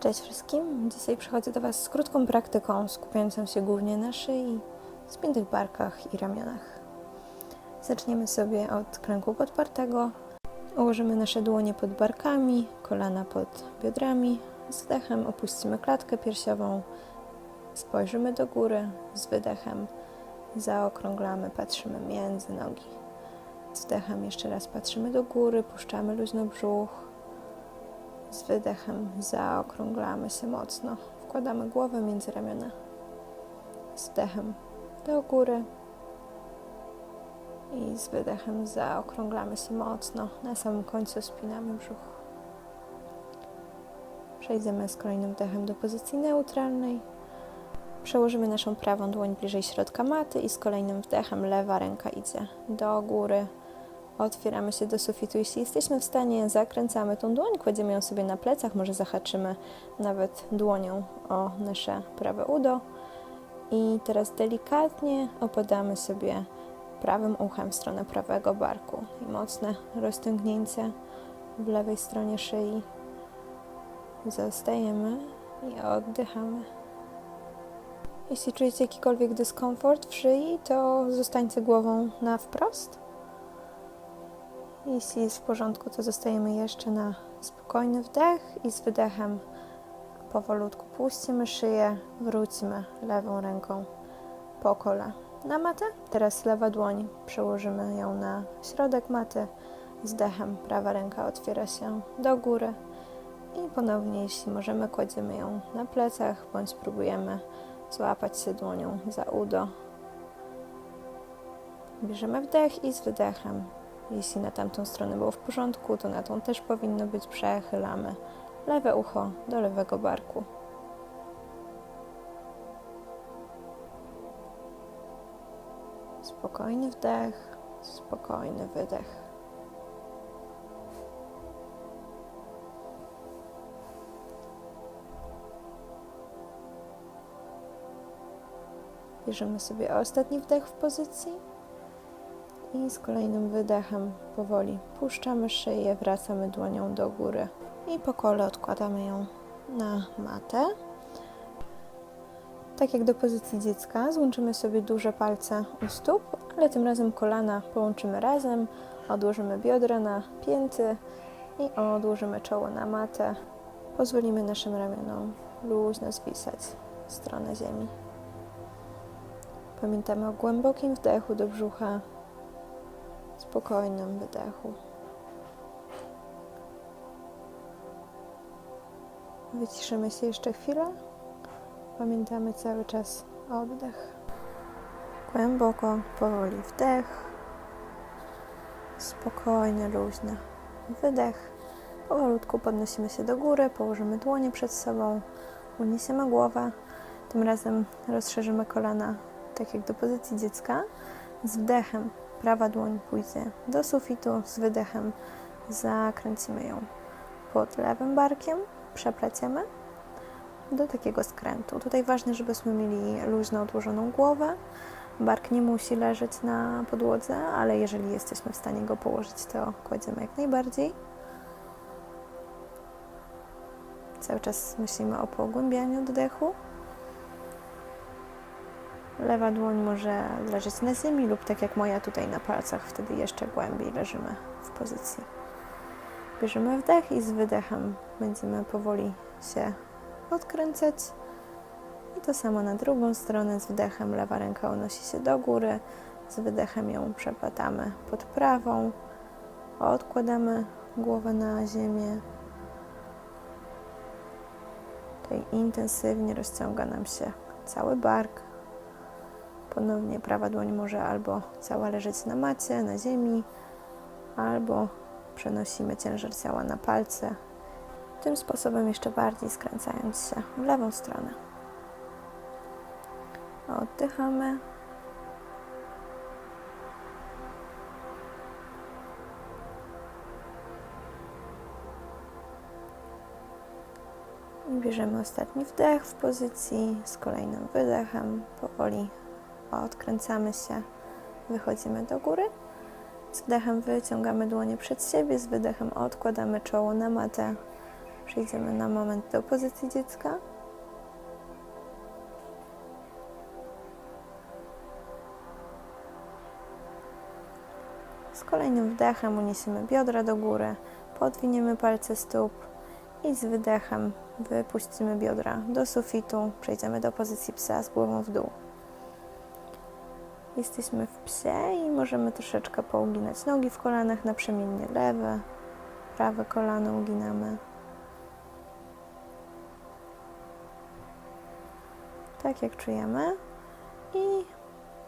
Cześć wszystkim. Dzisiaj przychodzę do Was z krótką praktyką skupiającą się głównie na szyi, spiętych barkach i ramionach. Zaczniemy sobie od kręgu podpartego. Ułożymy nasze dłonie pod barkami, kolana pod biodrami. Z wdechem opuścimy klatkę piersiową, spojrzymy do góry, z wydechem zaokrąglamy, patrzymy między nogi. Z wdechem jeszcze raz patrzymy do góry, puszczamy luźno brzuch. Z wydechem zaokrąglamy się mocno. Wkładamy głowę między ramiona. Z wdechem do góry. I z wydechem zaokrąglamy się mocno. Na samym końcu spinamy brzuch. Przejdziemy z kolejnym wdechem do pozycji neutralnej. Przełożymy naszą prawą dłoń bliżej środka maty i z kolejnym wdechem lewa ręka idzie do góry. Otwieramy się do sufitu. Jeśli jesteśmy w stanie, zakręcamy tą dłoń, kładziemy ją sobie na plecach, może zahaczymy nawet dłonią o nasze prawe udo. I teraz delikatnie opadamy sobie prawym uchem w stronę prawego barku. I mocne rozciągnięcie w lewej stronie szyi. Zostajemy i oddychamy. Jeśli czujecie jakikolwiek dyskomfort w szyi, to zostańcie głową na wprost. Jeśli jest w porządku, to zostajemy jeszcze na spokojny wdech i z wydechem powolutku puścimy szyję, wrócimy lewą ręką po kole na matę. Teraz lewa dłoń, przełożymy ją na środek maty. Z dechem prawa ręka otwiera się do góry i ponownie, jeśli możemy, kładziemy ją na plecach bądź próbujemy złapać się dłonią za udo. Bierzemy wdech i z wydechem jeśli na tamtą stronę było w porządku, to na tą też powinno być. Przechylamy lewe ucho do lewego barku. Spokojny wdech, spokojny wydech. Bierzemy sobie ostatni wdech w pozycji i z kolejnym wydechem powoli puszczamy szyję, wracamy dłonią do góry i po kole odkładamy ją na matę. Tak jak do pozycji dziecka, złączymy sobie duże palce u stóp, ale tym razem kolana połączymy razem, odłożymy biodra na pięty i odłożymy czoło na matę. Pozwolimy naszym ramionom luźno zwisać w stronę ziemi. Pamiętamy o głębokim wdechu do brzucha, spokojnym wydechu. Wyciszymy się jeszcze chwilę. Pamiętamy cały czas oddech. Głęboko, powoli wdech. Spokojny, luźny wydech. Powolutku podnosimy się do góry, położymy dłonie przed sobą, uniesiemy głowę. Tym razem rozszerzymy kolana, tak jak do pozycji dziecka. Z wdechem prawa dłoń pójdzie do sufitu, z wydechem zakręcimy ją pod lewym barkiem, przepleciemy do takiego skrętu. Tutaj ważne, żebyśmy mieli luźno odłożoną głowę. Bark nie musi leżeć na podłodze, ale jeżeli jesteśmy w stanie go położyć, to kładziemy jak najbardziej. Cały czas myślimy o pogłębianiu oddechu. Lewa dłoń może leżeć na ziemi lub tak jak moja tutaj na palcach, wtedy jeszcze głębiej leżymy w pozycji. Bierzemy wdech i z wydechem będziemy powoli się odkręcać. I to samo na drugą stronę. Z wdechem lewa ręka unosi się do góry, z wydechem ją przeplatamy pod prawą. Odkładamy głowę na ziemię. Tutaj intensywnie rozciąga nam się cały bark. Ponownie prawa dłoń może albo cała leżeć na macie, na ziemi, albo przenosimy ciężar ciała na palce. Tym sposobem jeszcze bardziej skręcając się w lewą stronę. Oddychamy. Bierzemy ostatni wdech w pozycji z kolejnym wydechem. Powoli odkręcamy się, wychodzimy do góry. Z wdechem wyciągamy dłonie przed siebie, z wydechem odkładamy czoło na matę. Przejdziemy na moment do pozycji dziecka. Z kolejnym wdechem uniesiemy biodra do góry, podwiniemy palce stóp i z wydechem wypuścimy biodra do sufitu. Przejdziemy do pozycji psa z głową w dół. Jesteśmy w psie i możemy troszeczkę pouginać nogi w kolanach naprzemiennie lewe, prawe kolano uginamy. Tak jak czujemy i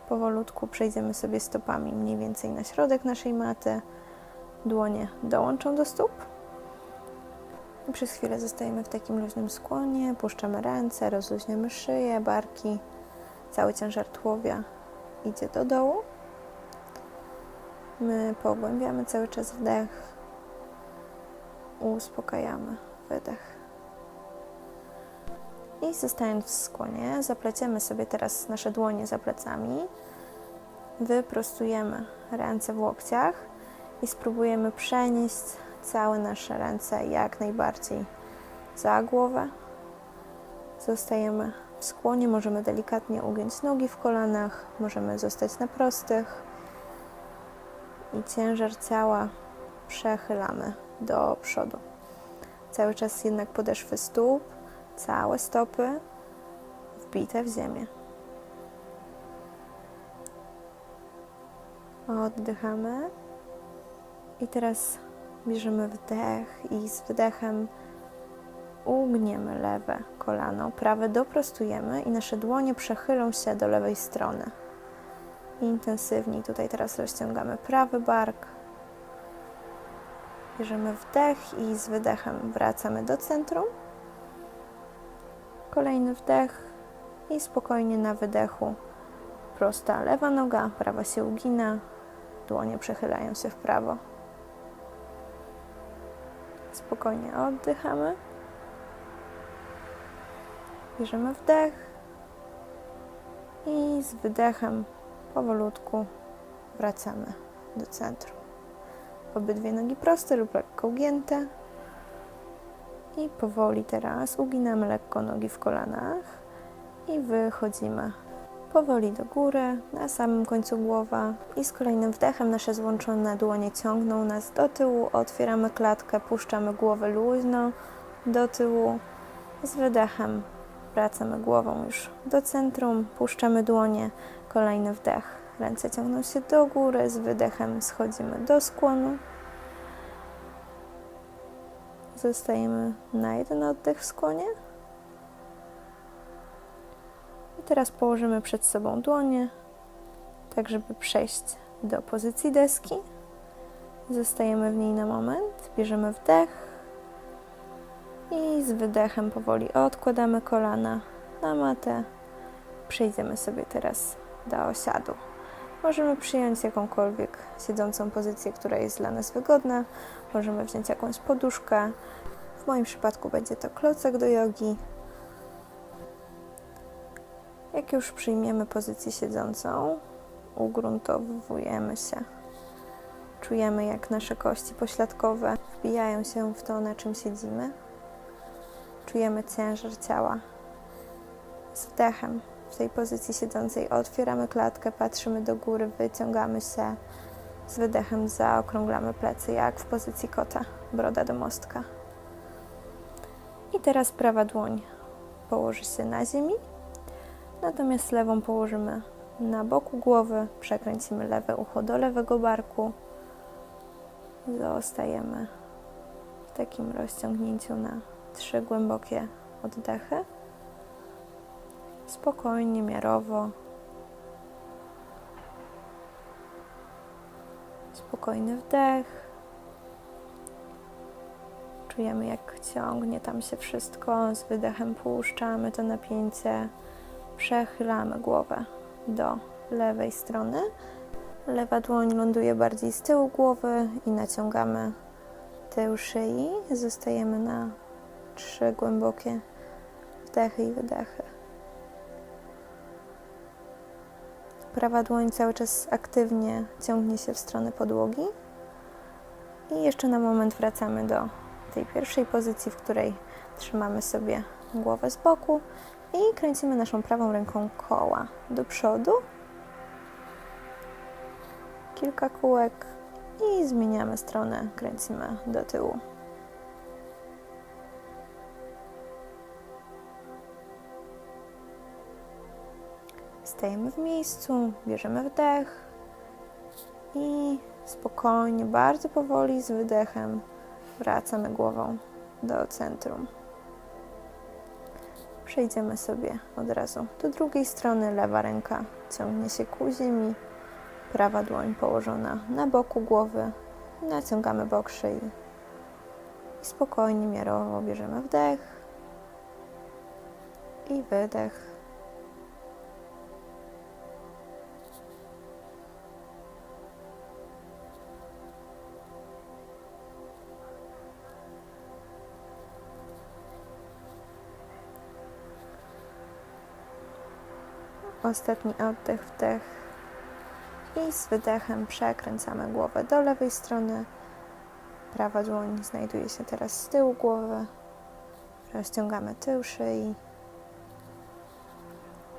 powolutku przejdziemy sobie stopami mniej więcej na środek naszej maty. Dłonie dołączą do stóp. I przez chwilę zostajemy w takim luźnym skłonie, puszczamy ręce, rozluźniamy szyję, barki, cały ciężar tułowia idzie do dołu. My pogłębiamy cały czas wdech, uspokajamy wydech. I zostając w skłonie, zapleciemy sobie teraz nasze dłonie za plecami, wyprostujemy ręce w łokciach i spróbujemy przenieść całe nasze ręce jak najbardziej za głowę. Zostajemy w skłonie, możemy delikatnie ugiąć nogi w kolanach, możemy zostać na prostych i ciężar ciała przechylamy do przodu. Cały czas jednak podeszwy stóp, całe stopy wbite w ziemię. Oddychamy i teraz bierzemy wdech i z wydechem ugniemy lewe kolano, prawe doprostujemy i nasze dłonie przechylą się do lewej strony. Intensywniej tutaj teraz rozciągamy prawy bark. Bierzemy wdech i z wydechem wracamy do centrum. Kolejny wdech i spokojnie na wydechu prosta lewa noga, prawa się ugina, dłonie przechylają się w prawo. Spokojnie oddychamy. Bierzemy wdech i z wydechem powolutku wracamy do centrum. Obydwie nogi proste lub lekko ugięte. I powoli teraz uginamy lekko nogi w kolanach i wychodzimy powoli do góry, na samym końcu głowa i z kolejnym wdechem nasze złączone dłonie ciągną nas do tyłu, otwieramy klatkę, puszczamy głowę luźno do tyłu, z wydechem wracamy głową już do centrum, puszczamy dłonie, kolejny wdech, ręce ciągną się do góry, z wydechem schodzimy do skłonu. Zostajemy na jeden oddech w skłonie. I teraz położymy przed sobą dłonie, tak żeby przejść do pozycji deski. Zostajemy w niej na moment, bierzemy wdech i z wydechem powoli odkładamy kolana na matę. Przejdziemy sobie teraz do osiadu. Możemy przyjąć jakąkolwiek siedzącą pozycję, która jest dla nas wygodna. Możemy wziąć jakąś poduszkę. W moim przypadku będzie to klocek do jogi. Jak już przyjmiemy pozycję siedzącą, ugruntowujemy się. Czujemy, jak nasze kości pośladkowe wbijają się w to, na czym siedzimy. Czujemy ciężar ciała. Z wdechem w tej pozycji siedzącej otwieramy klatkę, patrzymy do góry, wyciągamy się. Z wydechem zaokrąglamy plecy, jak w pozycji kota, broda do mostka. I teraz prawa dłoń położy się na ziemi, natomiast lewą położymy na boku głowy, przekręcimy lewe ucho do lewego barku. Zostajemy w takim rozciągnięciu na trzy głębokie oddechy. Spokojnie, miarowo. Spokojny wdech. Czujemy, jak ciągnie tam się wszystko. Z wydechem puszczamy to napięcie. Przechylamy głowę do lewej strony. Lewa dłoń ląduje bardziej z tyłu głowy i naciągamy tył szyi. Zostajemy na trzy głębokie wdechy i wydechy. Prawa dłoń cały czas aktywnie ciągnie się w stronę podłogi. I jeszcze na moment wracamy do tej pierwszej pozycji, w której trzymamy sobie głowę z boku i kręcimy naszą prawą ręką koła do przodu. Kilka kółek i zmieniamy stronę, kręcimy do tyłu. Stajemy w miejscu, bierzemy wdech i spokojnie, bardzo powoli z wydechem wracamy głową do centrum. Przejdziemy sobie od razu do drugiej strony. Lewa ręka ciągnie się ku ziemi, prawa dłoń położona na boku głowy. Naciągamy bok szyi i spokojnie, miarowo bierzemy wdech i wydech. Ostatni oddech, wdech. I z wydechem przekręcamy głowę do lewej strony. Prawa dłoń znajduje się teraz z tyłu głowy. Rozciągamy tył szyi.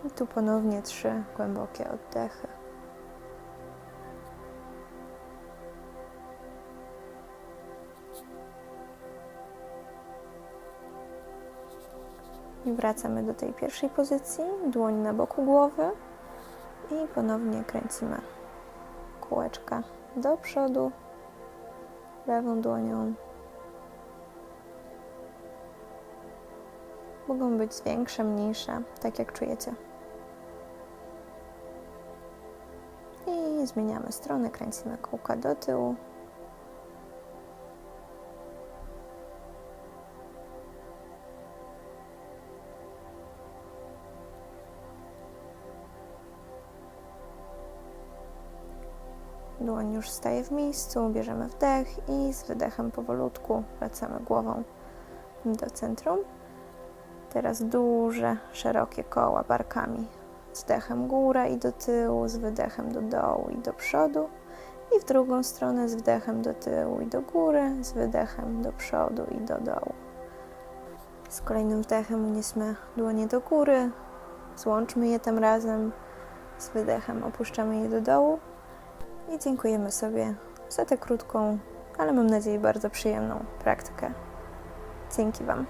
I tu ponownie trzy głębokie oddechy. I wracamy do tej pierwszej pozycji, dłoń na boku głowy i ponownie kręcimy kółeczka do przodu lewą dłonią. Mogą być większe, mniejsze, tak jak czujecie. I zmieniamy stronę, kręcimy kółka do tyłu. Dłoń już staje w miejscu, bierzemy wdech i z wydechem powolutku wracamy głową do centrum. Teraz duże, szerokie koła barkami. Z górę i do tyłu, z wydechem do dołu i do przodu. I w drugą stronę z wdechem do tyłu i do góry, z wydechem do przodu i do dołu. Z kolejnym wdechem unieśmy dłonie do góry, złączmy je tym razem. Z wydechem opuszczamy je do dołu i dziękujemy sobie za tę krótką, ale mam nadzieję bardzo przyjemną praktykę. Dzięki Wam.